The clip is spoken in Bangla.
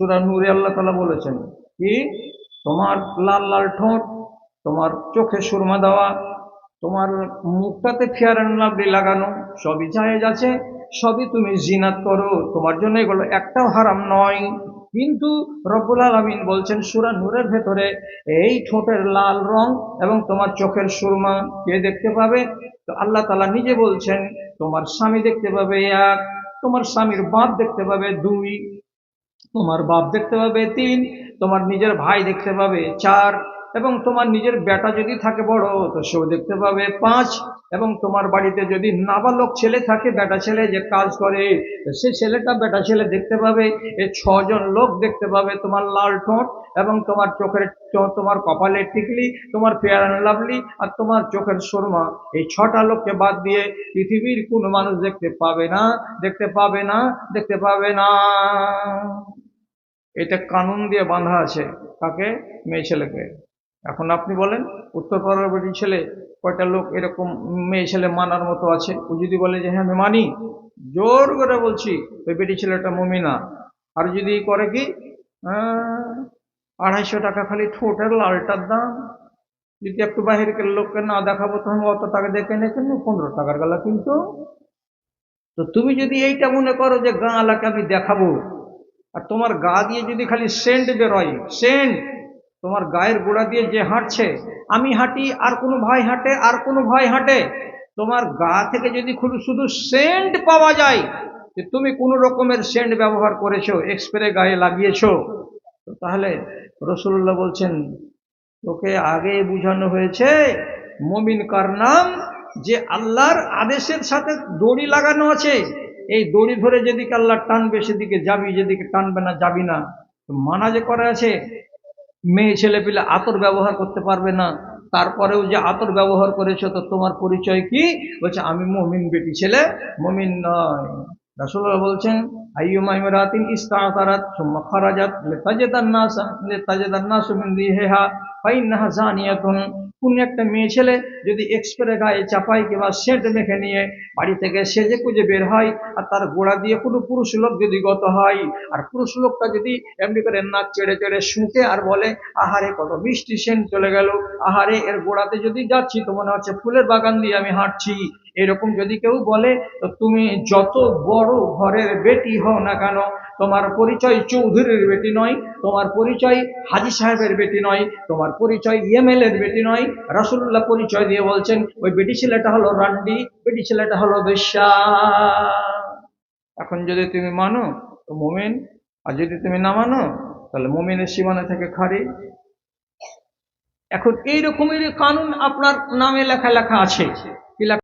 সুরা নূরে আল্লাহ তালা বলেছেন কি? তোমার লাল লাল ঠোঁট, তোমার চোখে সুরমা দেওয়া, তোমার মুখটাতে ফেয়ার অ্যান্ড লাভলি লাগানো, সবই জায়েজ আছে, সবই তুমি জিনাত করো, তোমার জন্য এগুলো একটাও হারাম নয়। কিন্তু রব্বুল আলমিন বলছেন সুরা নূরের ভেতরে এই ঠোঁটের লাল রং এবং তোমার চোখের সুরমা কে দেখতে পাবে? তো আল্লাহ তালা নিজে বলছেন, তোমার স্বামী দেখতে পাবে এক, তোমার স্বামীর বাপ দেখতে পাবে দুই তোমার বাপ দেখতে পাবে তিন, তোমার নিজের ভাই দেখতে পাবে চার, এবং তোমার নিজের বেটা যদি থাকে বড়, তো সেও দেখতে পাবে পাঁচ, এবং তোমার বাড়িতে যদি নাবালক ছেলে থাকে, বেটা ছেলে যে কাজ করে সে ছেলেটা বেটা ছেলে দেখতে পাবে, এ ছজন লোক দেখতে পাবে তোমার লাল ঠোঁট, এবং তোমার চোখের তোমার কপালের টিকলি, তোমার অ্যান্ড লাভলি আর তোমার চোখের সুরমা। এই ছটা লোককে বাদ দিয়ে পৃথিবীর কোনো মানুষ দেখতে পাবে না, দেখতে পাবে না, দেখতে পাবে না। এটা কানুন দিয়ে বাঁধা আছে তাকে মেয়ে ছেলেকে। এখন আপনি বলেন উত্তরপাড়ার বাড়ির ছেলে, কয়টা লোক এরকম মেয়ে ছেলে মানার মতো আছে? ও যদি বলে যে হ্যাঁ আমি মানি। জোর করে বলছি, ওই বেটি ছেলেটা মমিনা। আর যদি করে কি? আড়াইশো টাকা খালি ঠোঁটের লালটার দাম। যদি একটু বাহিরকের লোককে না দেখাবো তখন অত টাকা দেখে নে কেন? পনেরো টাকার গালা কিন্তু। তো তুমি যদি এইটা মনে করো যে, গা আমি দেখাবো। আর তোমার গা দিয়ে যদি খালি সেন্ট বেরোয়, সেন্ট, তোমার গায়ের গোড়া দিয়ে যে হাঁটছে, আমি হাঁটি, আর কোনো ভাই হাঁটে, আর কোনো ভাই হাঁটে, তোমার গা থেকে যদি শুধু শুধু সেন্ট পাওয়া যায়, যে তুমি কোনো রকমের সেন্ট ব্যবহার করেছ এক্সপ্রে গায়ে লাগিয়েছো তাহলে রসুল্লাহ বলছেন, তোকে আগে বুঝানো হয়েছে, মমিন কার নাম? যে আল্লাহর আদেশের সাথে দড়ি লাগানো আছে এই দড়ি ধরে যেদিকে আল্লাহ টানবে সেদিকে যাবি, যেদিকে টানবে না যাবি না। মানা যে করা আছে, মেয়ে ছেলে পেলে আতর ব্যবহার করতে পারবে না। তারপরেও যে আতর ব্যবহার করেছ, তো তোমার পরিচয় কি? বলছে, আমি মমিন বেটি ছেলে, মমিন নয়। রাসূলুল্লাহ বলছেন, আইয়ুমা কোন একটা মেয়ে ছেলে যদি এক্সপ্রে গায়ে চাপাই কিংবা সেন্ট মেখে নিয়ে বাড়ি থেকে সেজে কুজে বের হয়, আর তার গোড়া দিয়ে কোনো পুরুষ লোক যদি গত হয়, আর পুরুষ লোকটা যদি এমনি করে নাক চেড়ে চেড়ে শুঁকে আর বলে, আহারে, কত মিষ্টি সেন্ট চলে গেল। আহারে, এর গোড়াতে যদি যাচ্ছি, তো মনে হচ্ছে ফুলের বাগান দিয়ে আমি হাঁটছি। এরকম যদি কেউ বলে তুমি যত বড় ঘরের বেটি হও না কেন, তোমার পরিচয় চৌধুরীর বেটি নয়, তোমার পরিচয় হাজি সাহেবের বেটি নয়, তোমার পরিচয় ইএমএল এর বেটি নয়। রাসূলুল্লাহ পরিচয় দিয়ে বলছেন, ওই বেটি ছেলেটা হলো রান্ডি, বেটি ছেলেটা হলো বেশ্যা এখন যদি তুমি মানো, তো মোমেন, আর যদি তুমি না মানো, তাহলে মোমেনের সীমানা থেকে খারি এখন এই এইরকমের কানুন আপনার নামে লেখা লেখা আছে।